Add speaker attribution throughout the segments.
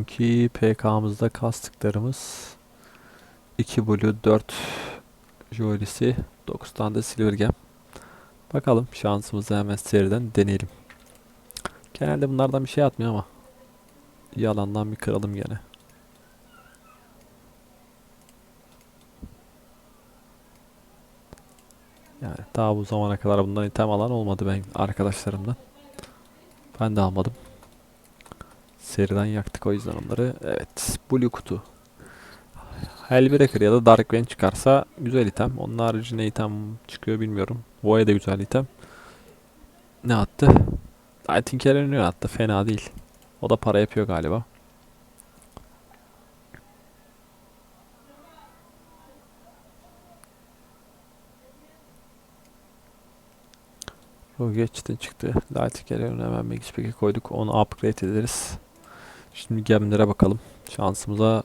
Speaker 1: Bugünkü PK'mızda kastıklarımız 2 Blue 4 Jolisi 9 tane de Silver Gem. Bakalım şansımızı hemen seriden deneyelim. Genelde bunlardan bir şey atmıyor ama yalandan bir kıralım gene. Yani daha bu zamana kadar bundan item alan olmadı ben arkadaşlarımdan. Ben de almadım. Seriden yaktık o yüzden onları. Evet. Blue kutu. Hellbreaker ya da Dark Vein çıkarsa güzel item. Onun harici ne item çıkıyor bilmiyorum. Voya da güzel item. Ne attı? I think attı. Fena değil. O da para yapıyor galiba. O geçti çıktı. Light Erenio hemen Magus Pack'e koyduk. Onu upgrade ederiz. Şimdi gemlere bakalım. Şansımıza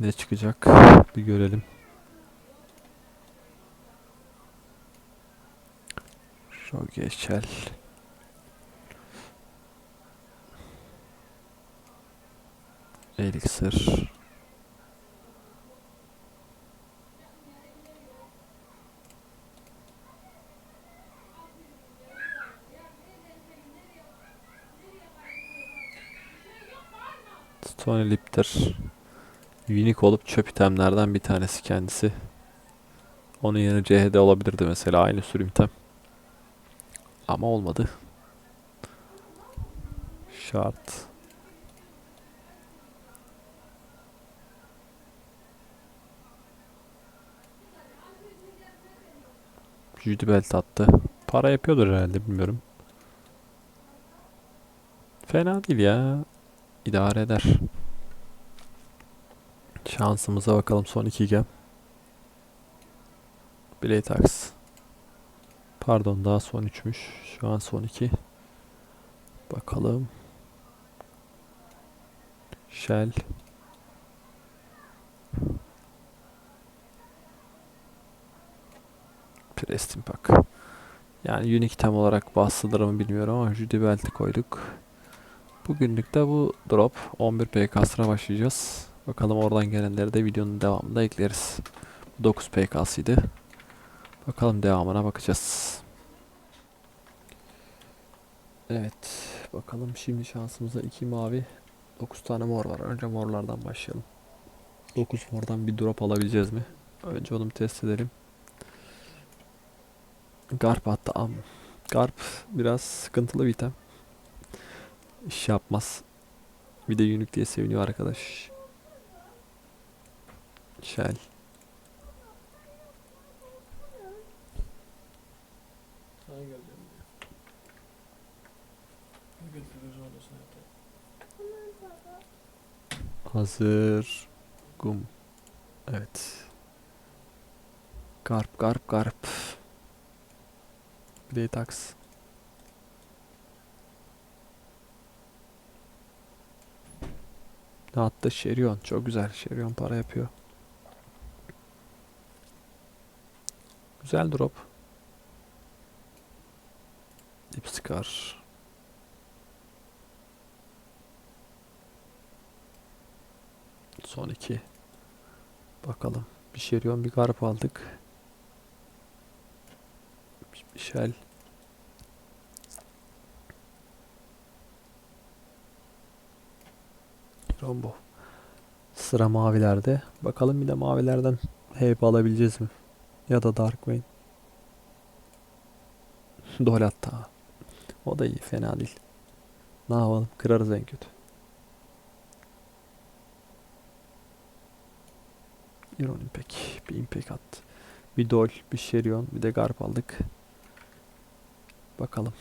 Speaker 1: ne çıkacak bir görelim. Şu geçel. Elixir. Stone Lipter. Unique olup çöp itemlerden bir tanesi kendisi. Onun yerine CHD olabilirdi mesela aynı sürüm item. Ama olmadı. Şart. Judy Belt attı. Para yapıyordur herhalde bilmiyorum. Fena değil ya. İdare eder. Şansımıza bakalım son iki gem. Blade Axe. Pardon daha son üçmüş. Şu an son iki. Bakalım. Shell. Preston Pack. Yani unique item olarak basılır mı bilmiyorum ama Judy Belt'i koyduk. Bugünlük de bu drop 11 PK'sına başlayacağız. Bakalım oradan gelenleri de videonun devamında ekleriz. 9 PK'sıydı. Bakalım devamına bakacağız. Evet. Bakalım şimdi şansımıza 2 mavi 9 tane mor var. Önce morlardan başlayalım. 9 mordan bir drop alabileceğiz mi? Önce onu test edelim. Garp attı am. Garp biraz sıkıntılı bir item. İş yapmaz. Bir de unique diye seviniyor arkadaş. Shell. Hazır. Gum. Evet. Garp garp garp. Blade Axe. Ne attı? Şerion. Çok güzel. Şerion para yapıyor. Güzel drop. Dip Scar. Son iki. Bakalım. Bir Şerion bir Garp aldık. Bir Shell. Rombo. Sıra mavilerde. Bakalım bir de mavilerden hep alabileceğiz mi? Ya da Darkwing. Dolatta. O da iyi. Fena değil. Ne yapalım? Kırarız en kötü. Iron Impact. Bir Impact attı. Bir Dol, bir Şerion, bir de Garp aldık. Bakalım.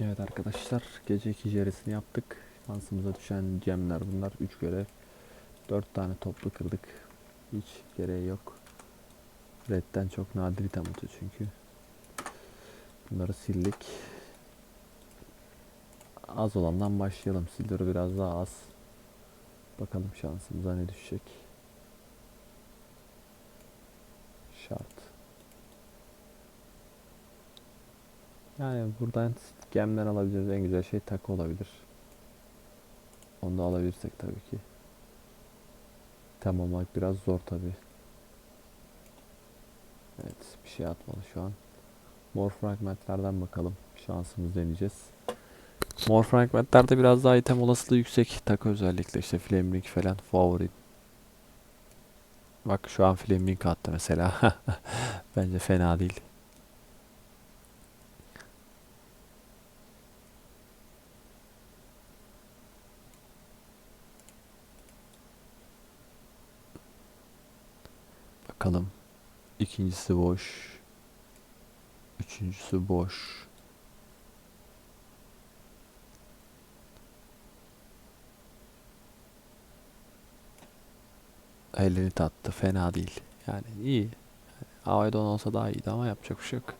Speaker 1: Evet arkadaşlar. Gece iki jeresini yaptık. Şansımıza düşen gemler bunlar. 3 görev. 4 tane toplu kırdık. Hiç gereği yok. Red'den çok nadir item çünkü. Bunları sildik. Az olandan başlayalım. Silver biraz daha az. Bakalım şansımıza ne düşecek. Şart. Yani buradan gemden alabileceğimiz en güzel şey takı olabilir. Onu da alabilirsek tabii ki. Tamam almak biraz zor tabii. Evet bir şey atmadı şu an. Mor fragmentlerden bakalım. Şansımızı deneyeceğiz. Mor fragmentlerde biraz daha item olasılığı yüksek. Takı özellikle işte flame ring falan favori. Bak şu an flame ring attı mesela. Bence fena değil. Bakalım. İkincisi boş. Üçüncüsü boş. Elini tattı. Fena değil. Yani iyi. Aydon olsa daha iyiydi ama yapacak bir şey yok.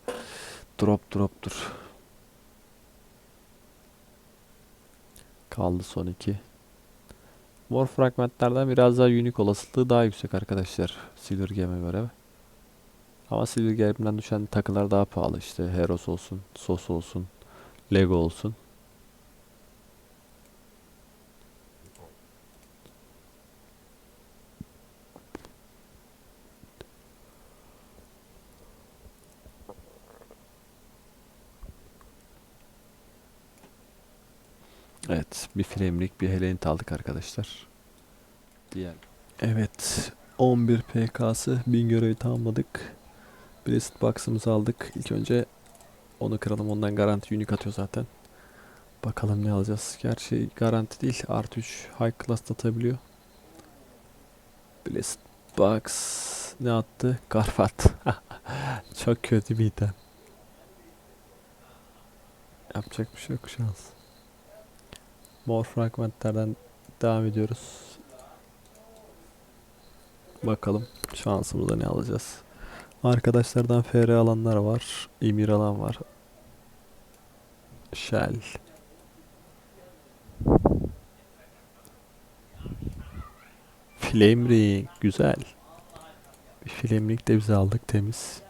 Speaker 1: Drop droptur. Kaldı son iki. Mor fragmentlerden biraz daha unique olasılığı daha yüksek arkadaşlar. Silver Game'e göre. Ama Silver Game'den düşen takılar daha pahalı işte. Heros olsun, Sos olsun, Lego olsun. Evet, bir Flamerik, bir Helenit aldık arkadaşlar. Diğer. Evet, 11 PK'sı 1000 görevi tamamladık. Blessed Box'ımızı aldık. İlk önce onu kıralım. Ondan garanti unique atıyor zaten. Bakalım ne alacağız. Gerçi garanti değil. Artı 3 high class atabiliyor. Blessed Box ne attı? Garfat. Çok kötü bir item. Yapacak bir şey yok şans. Mor fragmentlerden devam ediyoruz. Bakalım şansımıza ne alacağız. Arkadaşlardan FR alanlar var. Emir alan var. Shell. Flame Ring. Güzel. Flame Ring de biz aldık temiz.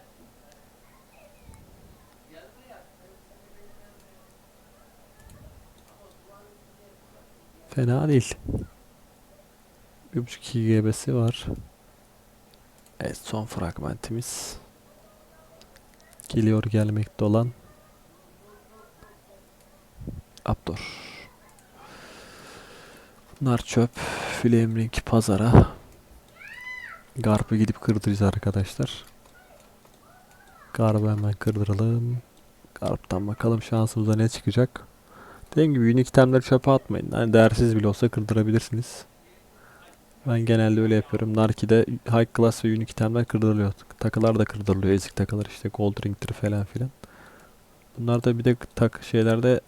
Speaker 1: Fena değil. 1.5 GB'si var. Evet son fragmentimiz. Geliyor gelmekte olan Aptor. Bunlar çöp. Flame Ring pazara. Garp'ı gidip kırdıracağız arkadaşlar. Garp'ı hemen kırdıralım. Garp'tan bakalım şansımıza ne çıkacak. Dediğim gibi unique itemleri çöpe atmayın. Hani değersiz bile olsa kırdırabilirsiniz. Ben genelde öyle yapıyorum. Narki'de high class ve unique itemler kırdırılıyor. Takılar da kırdırılıyor. Ezik takılar işte gold ring'tir falan filan. Bunlar da bir de tak şeylerde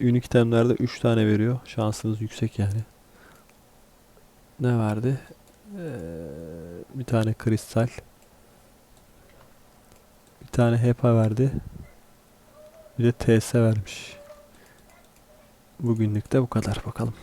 Speaker 1: unique itemlerde 3 tane veriyor. Şansınız yüksek yani. Ne verdi? Ee, bir tane kristal. Bir tane HEPA verdi. Bir de TS vermiş. Bugünlük de bu kadar bakalım.